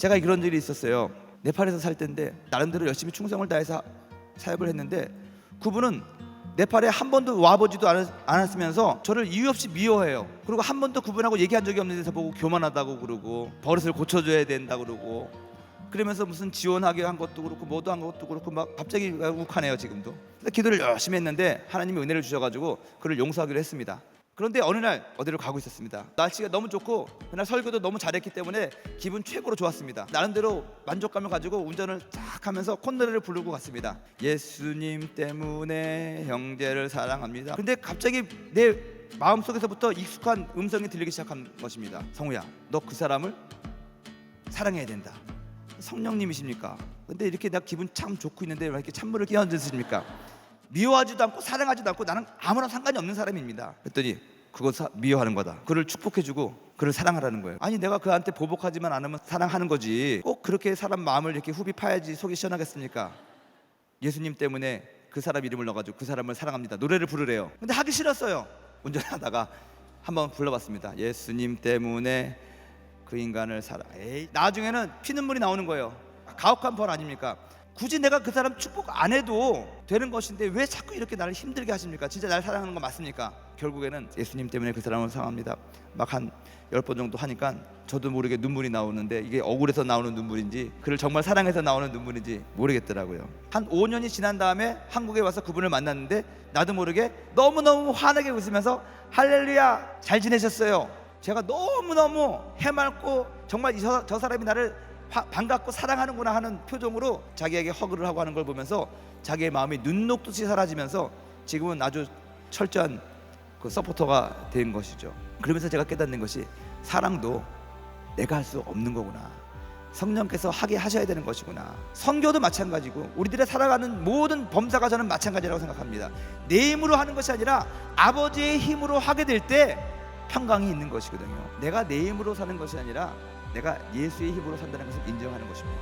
제가 그런 일이 있었어요. 네팔에서 살 때인데 나름대로 열심히 충성을 다해서 사역을 했는데 그분은 네팔에 한 번도 와보지도 않았- 않았으면서 저를 이유 없이 미워해요. 그리고 한 번도 그분하고 얘기한 적이 없는 데서 보고 교만하다고 그러고 버릇을 고쳐줘야 된다 그러고 그러면서 무슨 지원하게 한 것도 그렇고 뭐도 한 것도 그렇고 막 갑자기 욱하네요 지금도. 기도를 열심히 했는데 하나님이 은혜를 주셔가지고 그를 용서하기로 했습니다. 그런데 어느 날 어디로 가고 있었습니다. 날씨가 너무 좋고 그날 설교도 너무 잘했기 때문에 기분 최고로 좋았습니다. 나름대로 만족감을 가지고 운전을 쫙 하면서 콧노래를 부르고 갔습니다. 예수님 때문에 형제를 사랑합니다. 근데 갑자기 내 마음속에서부터 익숙한 음성이 들리기 시작한 것입니다. 성우야, 너 그 사람을 사랑해야 된다. 성령님이십니까? 근데 이렇게 나 기분 참 좋고 있는데 왜 이렇게 찬물을 끼얹으십니까? 미워하지도 않고 사랑하지도 않고 나는 아무런 상관이 없는 사람입니다. 그랬더니 그거 사, 미워하는 거다. 그를 축복해주고 그를 사랑하라는 거예요. 아니 내가 그한테 보복하지만 않으면 사랑하는 거지. 꼭 그렇게 사람 마음을 이렇게 후비 파야지 속이 시원하겠습니까? 예수님 때문에 그 사람 이름을 넣어가지고 그 사람을 사랑합니다. 노래를 부르래요. 근데 하기 싫었어요. 운전하다가 한번 불러봤습니다. 예수님 때문에 그 인간을 사랑. 에이, 나중에는 피눈물이 나오는 거예요. 가혹한 벌 아닙니까? 굳이 내가 그 사람 축복 안 해도 되는 것인데 왜 자꾸 이렇게 나를 힘들게 하십니까? 진짜 날 사랑하는 거 맞습니까? 결국에는 예수님 때문에 그 사람을 사랑합니다. 막 한 열 번 정도 하니까 저도 모르게 눈물이 나오는데 이게 억울해서 나오는 눈물인지 그를 정말 사랑해서 나오는 눈물인지 모르겠더라고요. 한 5년이 지난 다음에 한국에 와서 그분을 만났는데 나도 모르게 너무너무 환하게 웃으면서 할렐루야 잘 지내셨어요. 제가 너무너무 해맑고 정말 이 저, 저 사람이 나를 화- 반갑고 사랑하는구나 하는 표정으로 자기에게 허그를 하고 하는 걸 보면서 자기의 마음이 눈 녹듯이 사라지면서 지금은 아주 철저한 그 서포터가 된 것이죠. 그러면서 제가 깨닫는 것이 사랑도 내가 할 수 없는 거구나. 성령께서 하게 하셔야 되는 것이구나. 성교도 마찬가지고 우리들의 살아가는 모든 범사가 저는 마찬가지라고 생각합니다. 내 힘으로 하는 것이 아니라 아버지의 힘으로 하게 될 때 평강이 있는 것이거든요. 내가 내 힘으로 사는 것이 아니라 내가 예수의 힘으로 산다는 것을 인정하는 것입니다.